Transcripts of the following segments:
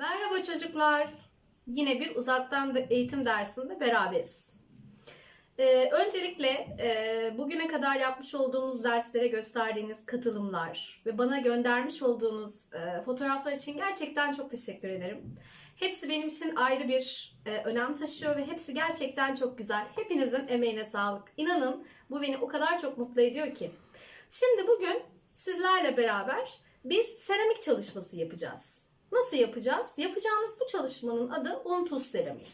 Merhaba çocuklar. Yine bir uzaktan eğitim dersinde beraberiz. Ee, öncelikle e, bugüne kadar yapmış olduğumuz derslere gösterdiğiniz katılımlar ve bana göndermiş olduğunuz e, fotoğraflar için gerçekten çok teşekkür ederim. Hepsi benim için ayrı bir e, önem taşıyor ve hepsi gerçekten çok güzel. Hepinizin emeğine sağlık. İnanın bu beni o kadar çok mutlu ediyor ki. Şimdi bugün sizlerle beraber bir seramik çalışması yapacağız. Nasıl yapacağız? Yapacağımız bu çalışmanın adı un tuz seramiği.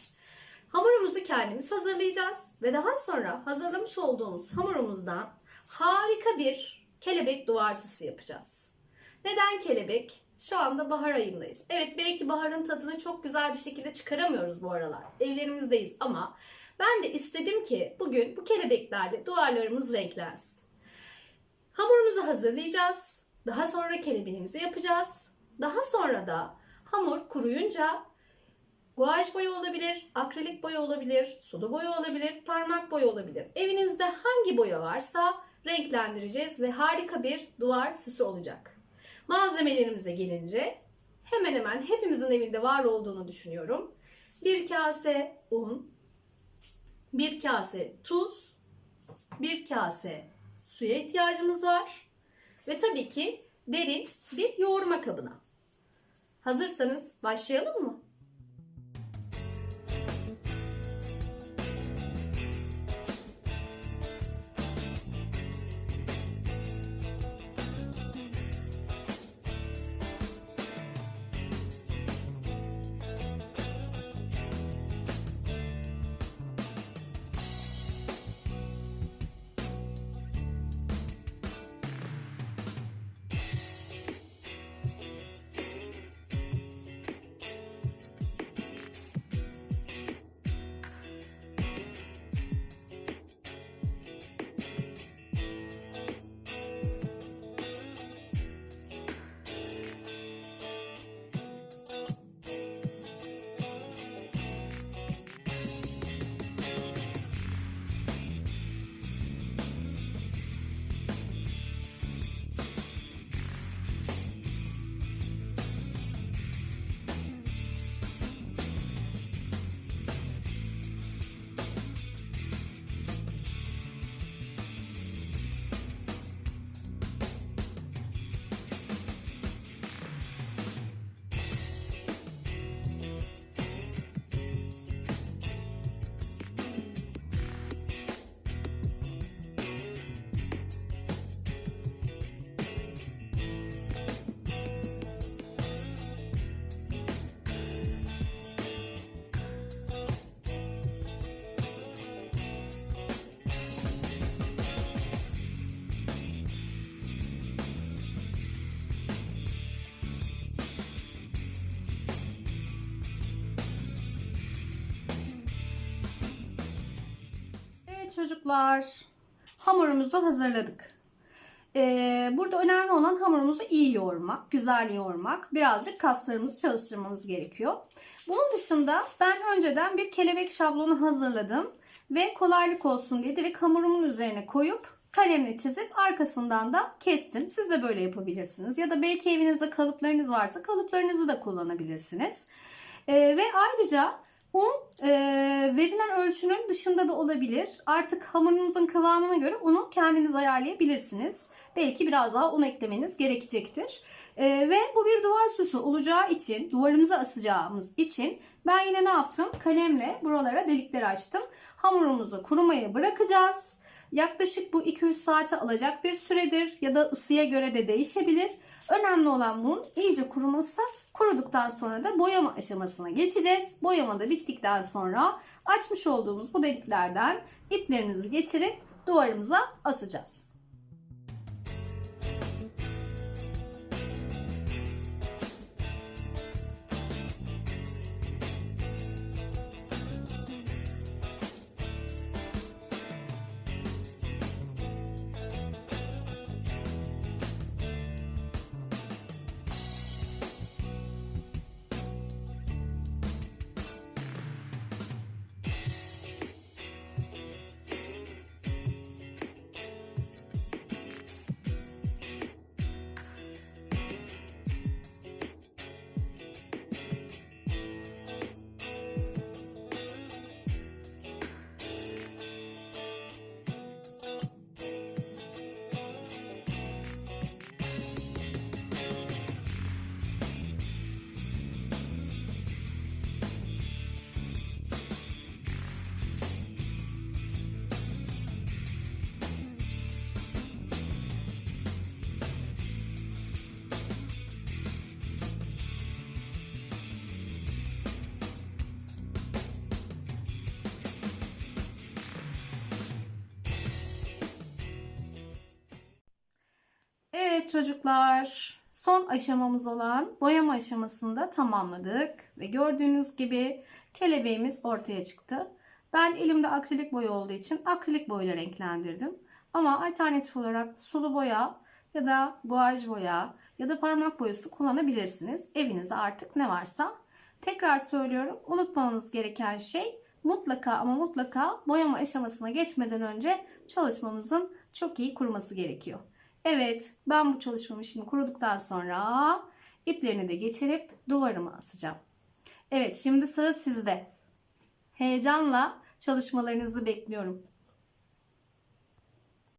Hamurumuzu kendimiz hazırlayacağız ve daha sonra hazırlamış olduğumuz hamurumuzdan harika bir kelebek duvar süsü yapacağız. Neden kelebek? Şu anda bahar ayındayız. Evet belki baharın tadını çok güzel bir şekilde çıkaramıyoruz bu aralar. Evlerimizdeyiz ama ben de istedim ki bugün bu kelebeklerle duvarlarımız renklensin. Hamurumuzu hazırlayacağız. Daha sonra kelebeğimizi yapacağız. Daha sonra da hamur kuruyunca guaj boya olabilir, akrilik boya olabilir, sulu boya olabilir, parmak boya olabilir. Evinizde hangi boya varsa renklendireceğiz ve harika bir duvar süsü olacak. Malzemelerimize gelince hemen hemen hepimizin evinde var olduğunu düşünüyorum. Bir kase un, bir kase tuz, bir kase suya ihtiyacımız var. Ve tabii ki derin bir yoğurma kabına. Hazırsanız başlayalım mı? Çocuklar, hamurumuzu hazırladık. Ee, burada önemli olan hamurumuzu iyi yoğurmak, güzel yoğurmak. Birazcık kaslarımızı çalıştırmamız gerekiyor. Bunun dışında ben önceden bir kelebek şablonu hazırladım. Ve kolaylık olsun diye direkt hamurumun üzerine koyup kalemle çizip arkasından da kestim. Siz de böyle yapabilirsiniz. Ya da belki evinizde kalıplarınız varsa kalıplarınızı da kullanabilirsiniz. Ee, ve ayrıca Un e, verilen ölçünün dışında da olabilir. Artık hamurunuzun kıvamına göre unu kendiniz ayarlayabilirsiniz. Belki biraz daha un eklemeniz gerekecektir. E, ve bu bir duvar süsü olacağı için, duvarımıza asacağımız için ben yine ne yaptım? Kalemle buralara delikler açtım. Hamurumuzu kurumaya bırakacağız. Yaklaşık bu 2-3 saate alacak bir süredir ya da ısıya göre de değişebilir. Önemli olan bunun iyice kuruması. Kuruduktan sonra da boyama aşamasına geçeceğiz. Boyama da bittikten sonra açmış olduğumuz bu deliklerden iplerimizi geçirip duvarımıza asacağız. Çocuklar, son aşamamız olan boyama aşamasında tamamladık ve gördüğünüz gibi kelebeğimiz ortaya çıktı. Ben elimde akrilik boya olduğu için akrilik boyayla renklendirdim. Ama alternatif olarak sulu boya ya da guaj boya ya da parmak boyası kullanabilirsiniz. Evinizde artık ne varsa. Tekrar söylüyorum, unutmamamız gereken şey mutlaka ama mutlaka boyama aşamasına geçmeden önce çalışmamızın çok iyi kuruması gerekiyor. Evet, ben bu çalışmamı şimdi kuruduktan sonra iplerini de geçirip duvarıma asacağım. Evet, şimdi sıra sizde. Heyecanla çalışmalarınızı bekliyorum.